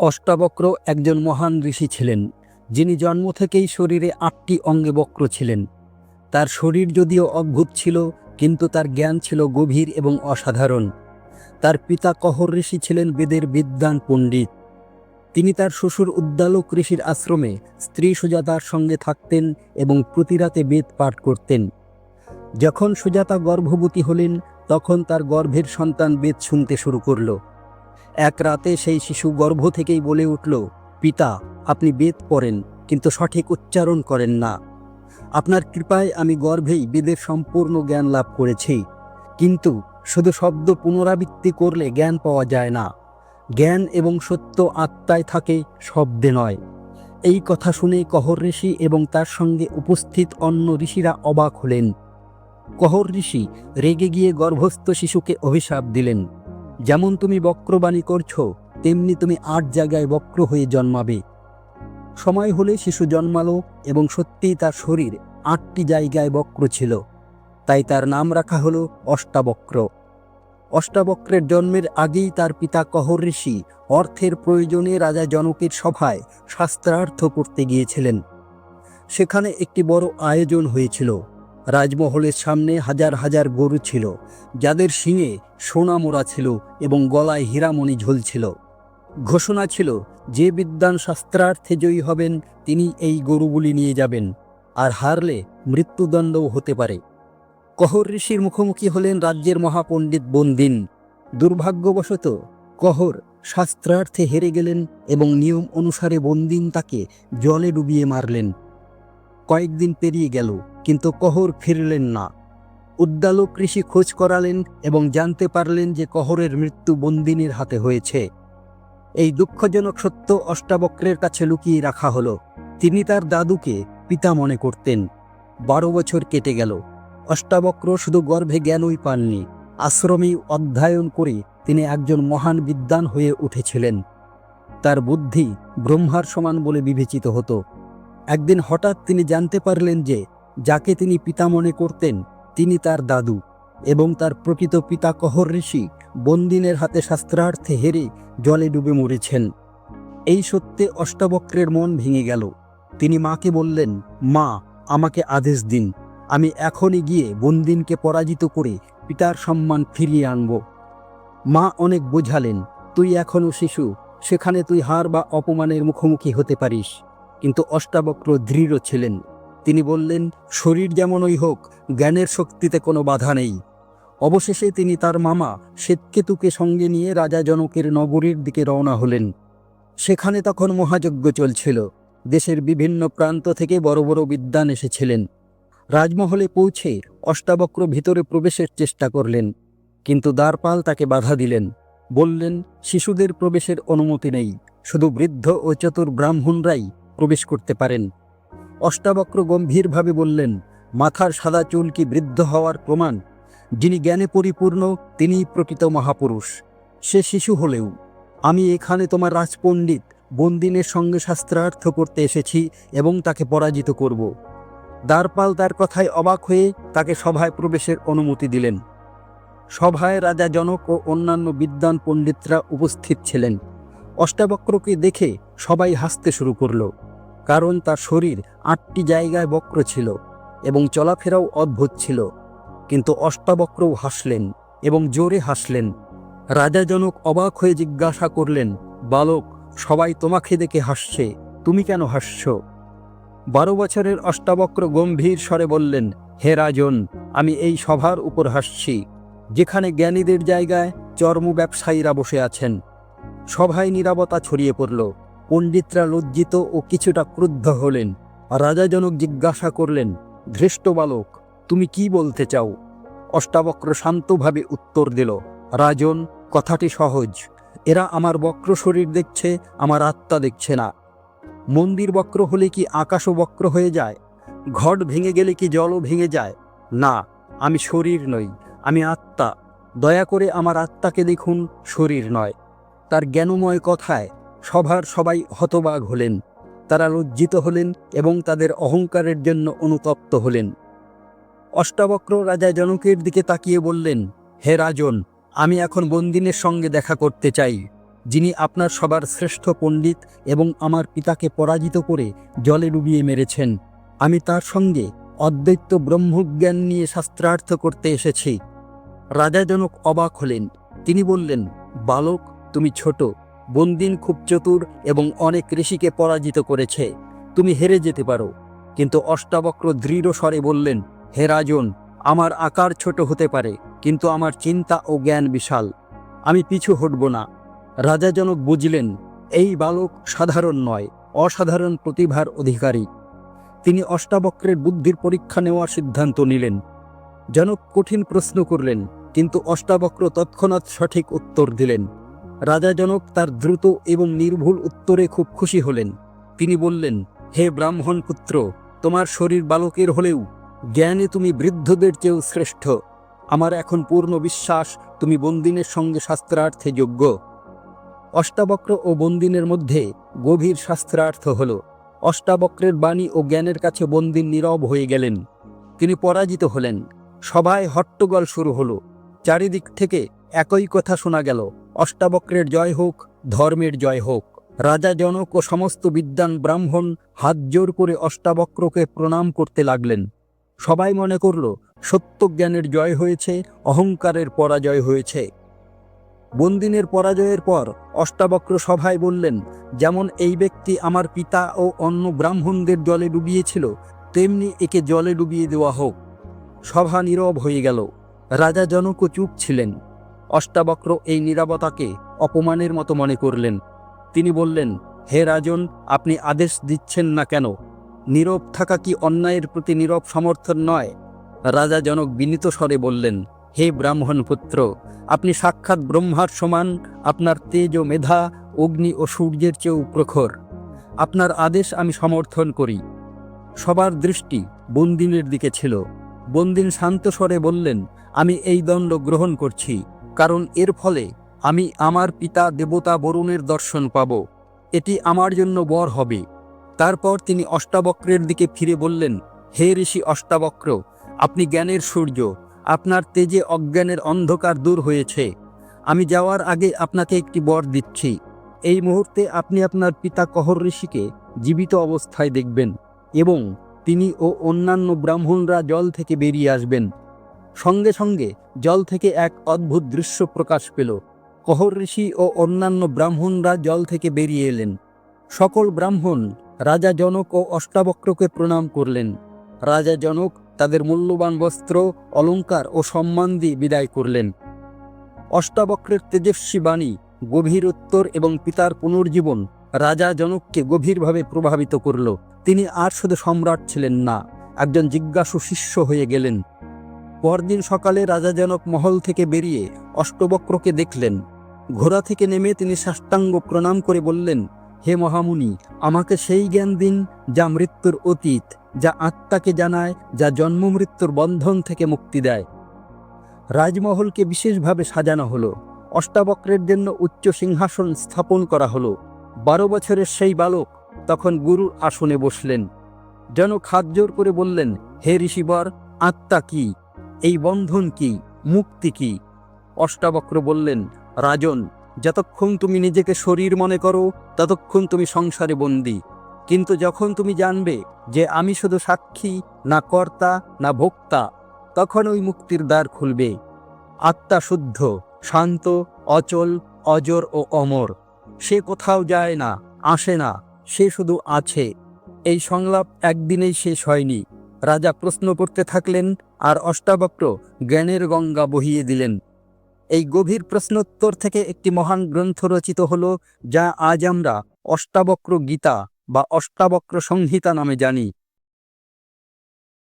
অষ্টাবক্র একজন মহান ঋষি ছিলেন, যিনি জন্ম থেকেই শরীরে আটটি অঙ্গে বক্র ছিলেন। তার শরীর যদিও অদ্ভুত ছিল, কিন্তু তার জ্ঞান ছিল গভীর এবং অসাধারণ। তার পিতা কহর ঋষি ছিলেন বেদের বিদ্বান পণ্ডিত। তিনি তার শ্বশুর উদ্দালক ঋষির আশ্রমে স্ত্রী সুজাতার সঙ্গে থাকতেন এবং প্রতিরাতে বেদ পাঠ করতেন। যখন সুজাতা গর্ভবতী হলেন, তখন তার গর্ভের সন্তান বেদ শুনতে শুরু করল। এক রাতে সেই শিশু গর্ভ থেকেই বলে উঠল, পিতা, আপনি বেদ পড়েন, কিন্তু সঠিক উচ্চারণ করেন না। আপনার কৃপায় আমি গর্ভেই বেদের সম্পূর্ণ জ্ঞান লাভ করেছি। কিন্তু শুধু শব্দ পুনরাবৃত্তি করলে জ্ঞান পাওয়া যায় না। জ্ঞান এবং সত্য আত্মায় থাকে শব্দে নয়। এই কথা শুনে কহর ঋষি এবং তার সঙ্গে উপস্থিত অন্য ঋষিরা অবাক হলেন। কহর ঋষি রেগে গিয়ে গর্ভস্থ শিশুকে অভিশাপ দিলেন। যেমন তুমি বক্রবাণী করছ, তেমনি তুমি আট জায়গায় বক্র হয়ে জন্মাবে। সময় হলে শিশু জন্মালো এবং সত্যিই তার শরীর আটটি জায়গায় বক্র ছিল। তাই তার নাম রাখা হলো অষ্টাবক্র। অষ্টাবক্রের জন্মের আগেই তার পিতা কহর ঋষি অর্থের প্রয়োজনে রাজা জনকের সভায় শাস্ত্রার্থ করতে গিয়েছিলেন। সেখানে একটি বড় আয়োজন হয়েছিল। রাজমহলের সামনে হাজার হাজার গরু ছিল, যাদের শিঙে সোনা মোড়া ছিল এবং গলায় হীরামণি ঝুলছিল। ঘোষণা ছিল, যে বিদ্যান শাস্ত্রার্থে জয়ী হবেন, তিনি এই গরুগুলি নিয়ে যাবেন, আর হারলে মৃত্যুদণ্ডও হতে পারে। কহর ঋষির মুখোমুখি হলেন রাজ্যের মহাপণ্ডিত বন্দিন। দুর্ভাগ্যবশত, কহর শাস্ত্রার্থে হেরে গেলেন এবং নিয়ম অনুসারে বন্দিন তাকে জলে ডুবিয়ে মারলেন। কয়েকদিন পেরিয়ে গেল কিন্তু কহর ফিরলেন না। উদ্দালক ঋষি খোঁজ করালেন এবং জানতে পারলেন যে কহরের মৃত্যু বন্দিনীর হাতে হয়েছে। এই দুঃখজনক সত্য অষ্টাবক্রের কাছে লুকিয়ে রাখা হলো। তিনি তার দাদুকে পিতা মনে করতেন। বারো বছর কেটে গেল। অষ্টাবক্র শুধু গর্ভে জ্ঞানই পাননি। আশ্রমেই অধ্যয়ন করে তিনি একজন মহান বিদ্বান হয়ে উঠেছিলেন। তার বুদ্ধি ব্রহ্মার সমান বলে বিবেচিত হতো। একদিন হঠাৎ তিনি জানতে পারলেন যে যাকে তিনি পিতা মনে করতেন, তিনি তার দাদু এবং তার প্রকৃত পিতা কহর ঋষি বন্দিনের হাতে শাস্ত্রার্থে হেরে জলে ডুবে মরেছেন। এই সত্যে অষ্টাবক্রের মন ভেঙে গেল। তিনি মাকে বললেন, মা, আমাকে আদেশ দিন। আমি এখনই গিয়ে বন্দিনকে পরাজিত করে পিতার সম্মান ফিরিয়ে আনব। মা অনেক বোঝালেন, তুই এখনও শিশু, সেখানে তুই হার বা অপমানের মুখোমুখি হতে পারিস। কিন্তু অষ্টাবক্র দৃঢ় ছিলেন। তিনি বললেন, শরীর যেমনই হোক, জ্ঞানের শক্তিতে কোনো বাধা নেই। অবশেষে তিনি তার মামা শ্বেতকেতুকে সঙ্গে নিয়ে রাজা জনকের নগরীর দিকে রওনা হলেন। সেখানে তখন মহাযজ্ঞ চলছিল। দেশের বিভিন্ন প্রান্ত থেকে বড় বড় বিদ্বান এসেছিলেন। রাজমহলে পৌঁছে অষ্টাবক্র ভিতরে প্রবেশের চেষ্টা করলেন, কিন্তু দ্বারপাল তাকে বাধা দিলেন। বললেন, শিশুদের প্রবেশের অনুমতি নেই। শুধু বৃদ্ধ ও চতুর ব্রাহ্মণরাই প্রবেশ করতে পারেন। অষ্টাবক্র গম্ভীরভাবে বললেন, মাথার সাদা চুল কি বৃদ্ধ হওয়ার প্রমাণ? যিনি জ্ঞানে পরিপূর্ণ, তিনিই প্রকৃত মহাপুরুষ। সে শিশু হলেও। আমি এখানে তোমার রাজপণ্ডিত, বন্দিনের সঙ্গে শাস্ত্রার্থ করতে এসেছি এবং তাকে পরাজিত করব। দ্বারপাল তার কথায় অবাক হয়ে তাকে সভায় প্রবেশের অনুমতি দিলেন। সভায় রাজা জনক ও অন্যান্য বিদ্বান পণ্ডিতরা উপস্থিত ছিলেন। অষ্টাবক্রকে দেখে সবাই হাসতে শুরু করল। কারণ তার শরীর আটটি জায়গায় বক্র ছিল এবং চলাফেরাও অদ্ভুত ছিল। কিন্তু অষ্টাবক্রও হাসলেন এবং জোরে হাসলেন। রাজা জনক অবাক হয়ে জিজ্ঞাসা করলেন, বালক, সবাই তোমাকে দেখে হাসছে, তুমি কেন হাসছ? বারো বছরের অষ্টাবক্র গম্ভীর স্বরে বললেন, হে রাজন, আমি এই সভার উপর হাসছি, যেখানে জ্ঞানীদের জায়গায় চর্ম ব্যবসায়ীরা বসে আছেন। সভায় নীরবতা ছড়িয়ে পড়ল। পণ্ডিতরা লজ্জিত ও কিছুটা ক্রুদ্ধ হলেন। রাজাজনক জিজ্ঞাসা করলেন, ধৃষ্ট বালক, তুমি কি বলতে চাও? অষ্টাবক্র শান্তভাবে উত্তর দিল, রাজন, কথাটি সহজ। এরা আমার বক্র শরীর দেখছে, আমার আত্মা দেখছে না। মন্দির বক্র হলে কি আকাশও বক্র হয়ে যায়? ঘট ভেঙে গেলে কি জলও ভেঙে যায়? না, আমি শরীর নই, আমি আত্মা। দয়া করে আমার আত্মাকে দেখুন, শরীর নয়। তার জ্ঞানময় কথায় সভার সবাই হতবাগ হলেন। তারা লজ্জিত হলেন এবং তাদের অহংকারের জন্য অনুতপ্ত হলেন। অষ্টাবক্র রাজা জনকের দিকে তাকিয়ে বললেন, হে রাজন, আমি এখন বন্দিনের সঙ্গে দেখা করতে চাই, যিনি আপনার সবার শ্রেষ্ঠ পণ্ডিত এবং আমার পিতাকে পরাজিত করে জলে ডুবিয়ে মেরেছেন। আমি তার সঙ্গে অদ্বৈত ব্রহ্মজ্ঞান নিয়ে শাস্ত্রার্থ করতে এসেছি। রাজা জনক অবাক হলেন। তিনি বললেন, বালক, তুমি ছোট বন্দিন খুব চতুর এবং অনেক ঋষিকে পরাজিত করেছে। তুমি হেরে যেতে পারো। কিন্তু অষ্টাবক্র দৃঢ় স্বরে বললেন, হে রাজন, আমার আকার ছোট হতে পারে, কিন্তু আমার চিন্তা ও জ্ঞান বিশাল। আমি পিছু হটব না। রাজাজনক বুঝলেন, এই বালক সাধারণ নয়, অসাধারণ প্রতিভার অধিকারী। তিনি অষ্টাবক্রের বুদ্ধির পরীক্ষা নেওয়ার সিদ্ধান্ত নিলেন। জনক কঠিন প্রশ্ন করলেন, কিন্তু অষ্টাবক্র তৎক্ষণাৎ সঠিক উত্তর দিলেন। রাজা জনক তার দ্রুত এবং নির্ভুল উত্তরে খুব খুশি হলেন। তিনি বললেন, হে ব্রাহ্মণ পুত্র, তোমার শরীর বালকের হলেও জ্ঞানে তুমি বৃদ্ধদের চেয়েও শ্রেষ্ঠ। আমার এখন পূর্ণ বিশ্বাস, তুমি বন্দিনের সঙ্গে শাস্ত্রার্থে যোগ্য। অষ্টাবক্র ও বন্দিনের মধ্যে গভীর শাস্ত্রার্থ হল। অষ্টাবক্রের বাণী ও জ্ঞানের কাছে বন্দিন নীরব হয়ে গেলেন। তিনি পরাজিত হলেন। সভায় হট্টগোল শুরু হলো। চারিদিক থেকে একই কথা শোনা গেল। অষ্টাবক্রের জয় হোক, ধর্মের জয় হোক। রাজা জনক ও সমস্ত বিদ্যান ব্রাহ্মণ হাত জোর করে অষ্টাবক্রকে প্রণাম করতে লাগলেন। সবাই মনে করল সত্য জ্ঞানের জয় হয়েছে, অহংকারের পরাজয় হয়েছে। বন্দিনের পরাজয়ের পর অষ্টাবক্র সভায় বললেন, যেমন এই ব্যক্তি আমার পিতা ও অন্য ব্রাহ্মণদের জলে ডুবিয়েছিল, তেমনি একে জলে ডুবিয়ে দেওয়া হোক। সভা নীরব হয়ে গেল। রাজা জনকও চুপ ছিলেন। অষ্টাবক্র এই নীরবতাকে অপমানের মতো মনে করলেন। তিনি বললেন, হে রাজন, আপনি আদেশ দিচ্ছেন না কেন? নীরব থাকা কি অন্যায়ের প্রতি নীরব সমর্থন নয়? রাজা জনক বিনীত স্বরে বললেন, হে ব্রাহ্মণ পুত্র আপনি সাক্ষাৎ ব্রহ্মার সমান, আপনার তেজ ও মেধা, অগ্নি ও সূর্যের চেয়েও প্রখর। আপনার আদেশ আমি সমর্থন করি। সবার দৃষ্টি বন্দিনের দিকে ছিল। বন্দিন শান্ত স্বরে বললেন, আমি এই দণ্ড গ্রহণ করছি, কারণ এর ফলে আমি আমার পিতা দেবতা বরুণের দর্শন পাব। এটি আমার জন্য বর হবে। তারপর তিনি অষ্টাবক্রের দিকে ফিরে বললেন, হে ঋষি অষ্টাবক্র, আপনি জ্ঞানের সূর্য, আপনার তেজে অজ্ঞানের অন্ধকার দূর হয়েছে। আমি যাওয়ার আগে আপনাকে একটি বর দিচ্ছি। এই মুহূর্তে আপনি আপনার পিতা কহর ঋষিকে জীবিত অবস্থায় দেখবেন এবং তিনি ও অন্যান্য ব্রাহ্মণরা জল থেকে বেরিয়ে আসবেন। সঙ্গে সঙ্গে জল থেকে এক অদ্ভুত দৃশ্য প্রকাশ পেল। কহর ঋষি ও অন্যান্য ব্রাহ্মণরা জল থেকে বেরিয়ে এলেন। সকল ব্রাহ্মণ রাজা জনক ও অষ্টাবক্রকে প্রণাম করলেন। রাজা জনক তাদের মূল্যবান বস্ত্র অলঙ্কার ও সম্মান দিয়ে বিদায় করলেন। অষ্টাবক্রের তেজস্বী বাণী, গভীর উত্তর এবং পিতার পুনর্জীবন রাজা জনককে গভীরভাবে প্রভাবিত করল। তিনি আর শুধু সম্রাট ছিলেন না, একজন জিজ্ঞাসু শিষ্য হয়ে গেলেন। পরদিন সকালে রাজা জনক মহল থেকে বেরিয়ে অষ্টবক্রকে দেখলেন। ঘোড়া থেকে নেমে তিনি সাষ্টাঙ্গ প্রণাম করে বললেন, হে মহামুনি, আমাকে সেই জ্ঞান দিন যা মৃত্যুর অতীত, যা আত্মাকে জানায়, যা জন্ম মৃত্যুর বন্ধন থেকে মুক্তি দেয়। রাজমহলকে বিশেষভাবে সাজানো হলো। অষ্টাবক্রের জন্য উচ্চ সিংহাসন স্থাপন করা হলো। বারো বছরের সেই বালক তখন গুরুর আসনে বসলেন। যেন জোর করে বললেন, হে ঋষিবর, আত্মা কি? এই বন্ধন কি? মুক্তি কি? অষ্টাবক্র বললেন, রাজন, যতক্ষণ তুমি নিজেকে শরীর মনে করো, ততক্ষণ তুমি সংসারে বন্দী। কিন্তু যখন তুমি জানবে যে আমি শুধু সাক্ষী, না কর্তা, না ভোক্তা, তখন ওই মুক্তির দ্বার খুলবে। আত্মা শুদ্ধ, শান্ত, অচল, অজর ও অমর। সে কোথাও যায় না, আসে না, সে শুধু আছে। এই সংলাপ একদিনেই শেষ হয়নি। রাজা প্রশ্ন করতে থাকলেন, আর অষ্টাবক্র জ্ঞানের গঙ্গা বহিয়ে দিলেন। এই গভীর প্রশ্নোত্তর থেকে একটি মহান গ্রন্থ রচিত হল, যা আজ আমরা অষ্টাবক্র গীতা বা অষ্টাবক্র সংহিতা নামে জানি।